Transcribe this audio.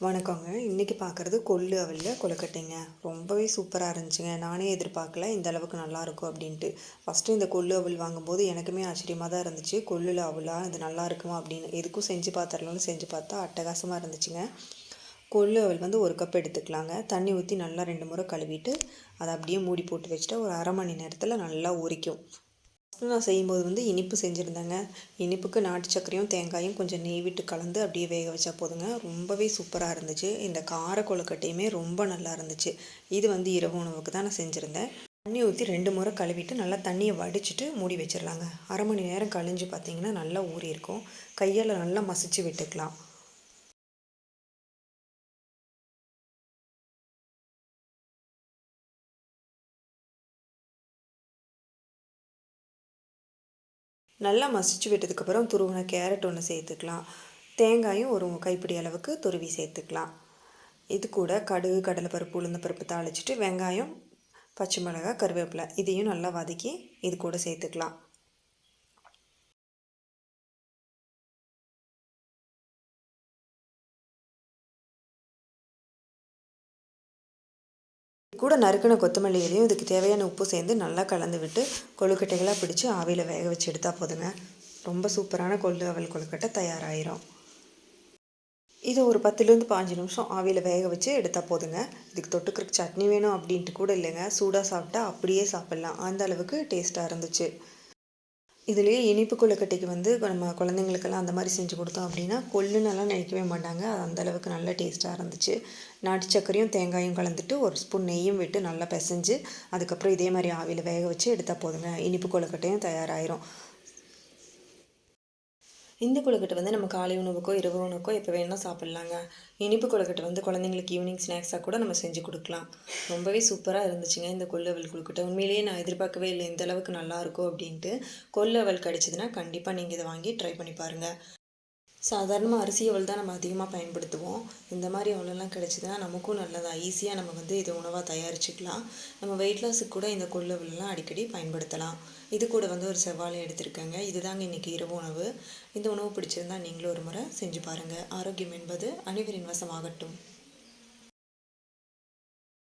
வணக்கங்க. இன்றைக்கி பார்க்குறது கொள்ளு அவலில் கொழுக்கட்டைங்க. ரொம்பவே சூப்பராக இருந்துச்சுங்க. நானே எதிர்பார்க்கல இந்த அளவுக்கு நல்லாயிருக்கும் அப்படின்ட்டு. ஃபஸ்ட்டு இந்த கொள்ளு அவல் வாங்கும்போது எனக்குமே ஆச்சரியமாக தான் இருந்துச்சு. கொள்ளில் அவலா இது நல்லா இருக்குமா அப்படின்னு. எதுக்கும் செஞ்சு பார்த்துடலாம்னு செஞ்சு பார்த்தா அட்டகாசமாக இருந்துச்சுங்க. கொள்ளு அவல் வந்து ஒரு கப் எடுத்துக்கலாங்க. தண்ணி ஊற்றி நல்லா ரெண்டு முறை கழுவிட்டு அதை அப்படியே மூடி போட்டு வச்சுட்டா ஒரு அரை மணி நேரத்தில் நல்லா உரிக்கும். ஃபஸ்ட்டு நான் செய்யும்போது வந்து இனிப்பு செஞ்சுருந்தேங்க. இனிப்புக்கு நாட்டு சர்க்கரையும் தேங்காயும் கொஞ்சம் நெய் விட்டு கலந்து அப்படியே வேக வச்சா போதுங்க. ரொம்பவே சூப்பராக இருந்துச்சு. இந்த கார கொழுக்கட்டையுமே ரொம்ப நல்லா இருந்துச்சு. இது வந்து இரவு உணவுக்கு தான் நான் செஞ்சுருந்தேன். தண்ணி ஊற்றி ரெண்டு முறை கழுவிட்டு நல்லா தண்ணியை வடிச்சிட்டு மூடி வச்சிடலாங்க அரை மணி நேரம் கழிஞ்சு பார்த்தீங்கன்னா நல்லா ஊறி இருக்கும் கையால் நல்லா மசிச்சு விட்டுக்கலாம். நல்லா மசிச்சு விட்டதுக்கப்புறம் துருவின கேரட் ஒன்று சேர்த்துக்கலாம். தேங்காயும் ஒரு கைப்பிடி அளவுக்கு துருவி சேர்த்துக்கலாம். இது கூட கடுகு கடலைப்பருப்பு உளுந்தப்பருப்பு தாளிச்சிட்டு வெங்காயம் பச்சை மிளகாய் கருவேப்பிலை இதையும் நல்லா வதக்கி இது கூட சேர்த்துக்கலாம். கூட நறுக்கின கொத்தமல்லி இலையும் இதுக்கு தேவையான உப்பு சேர்ந்து நல்லா கலந்து விட்டு கொழுக்கட்டைகளாக பிடிச்சி ஆவியில் வேக வச்சு எடுத்தால் போதுங்க. ரொம்ப சூப்பரான கொள்ளு அவல் கொழுக்கட்டை தயாராகிரும் இது ஒரு பத்துலேருந்து பாஞ்சு நிமிஷம் ஆவியில் வேக வச்சு எடுத்தால் போதுங்க. இதுக்கு தொட்டுக்கிறக்கு சட்னி வேணும் அப்படின்ட்டு கூட இல்லைங்க. சூடாக சாப்பிட்டா அப்படியே சாப்பிட்லாம். அந்த அளவுக்கு டேஸ்ட்டாக இருந்துச்சு. இதுலேயே இனிப்பு கொழுக்கட்டைக்கு வந்து நம்ம குழந்தைங்களுக்கெல்லாம் அந்த மாதிரி செஞ்சு கொடுத்தோம் அப்படின்னா கொல்லுன்னெல்லாம் நினைக்கவே மாட்டாங்க. அது அந்தளவுக்கு நல்ல டேஸ்ட்டாக இருந்துச்சு. நாட்டு சர்க்கரையும் தேங்காயும் கலந்துட்டு ஒரு ஸ்பூன் நெய்யும் விட்டு நல்லா பிசைஞ்சு அதுக்கப்புறம் இதே மாதிரி ஆவியில் வேக வச்சு எடுத்தால் போதுங்க. இனிப்பு கொழுக்கட்டையும் தயாராகிரும் இந்த கொழுக்கட்டை வந்து நம்ம காலை உணவுக்கோ இரவு உணவுக்கோ எப்போ வேணால் சாப்பிட்லாங்க. இனிப்பு கொழுக்கட்டை வந்து குழந்தைங்களுக்கு ஈவினிங் ஸ்நாக்ஸாக கூட நம்ம செஞ்சு கொடுக்கலாம். ரொம்பவே சூப்பராக இருந்துச்சுங்க இந்த கொல்லவல் கொழுக்கட்டை. உண்மையிலேயே நான் எதிர்பார்க்கவே இல்லை இந்த அளவுக்கு நல்லாயிருக்கும் அப்படின்ட்டு. கொல்லவல் கிடச்சிதுன்னா கண்டிப்பாக நீங்கள் இதை வாங்கி ட்ரை பண்ணி பாருங்கள் சாதாரணமாக அரிசி அவள் தான் நம்ம அதிகமாக பயன்படுத்துவோம். இந்த மாதிரி அவளெல்லாம் கிடச்சிதுன்னா நமக்கும் நல்லதாக ஈஸியாக நம்ம வந்து இதை உணவாக தயாரிச்சுக்கலாம். நம்ம வெயிட் லாஸுக்கு கூட இந்த கொள்ளவெல்லாம் அடிக்கடி பயன்படுத்தலாம். இது கூட வந்து ஒரு செவ்வாழை எடுத்திருக்கேங்க. இதுதாங்க இன்றைக்கி இரவு உணவு. இந்த உணவு பிடிச்சிருந்தா நீங்களும் ஒரு முறை செஞ்சு பாருங்கள் ஆரோக்கியம் என்பது அனைவரின் வசமாகட்டும்.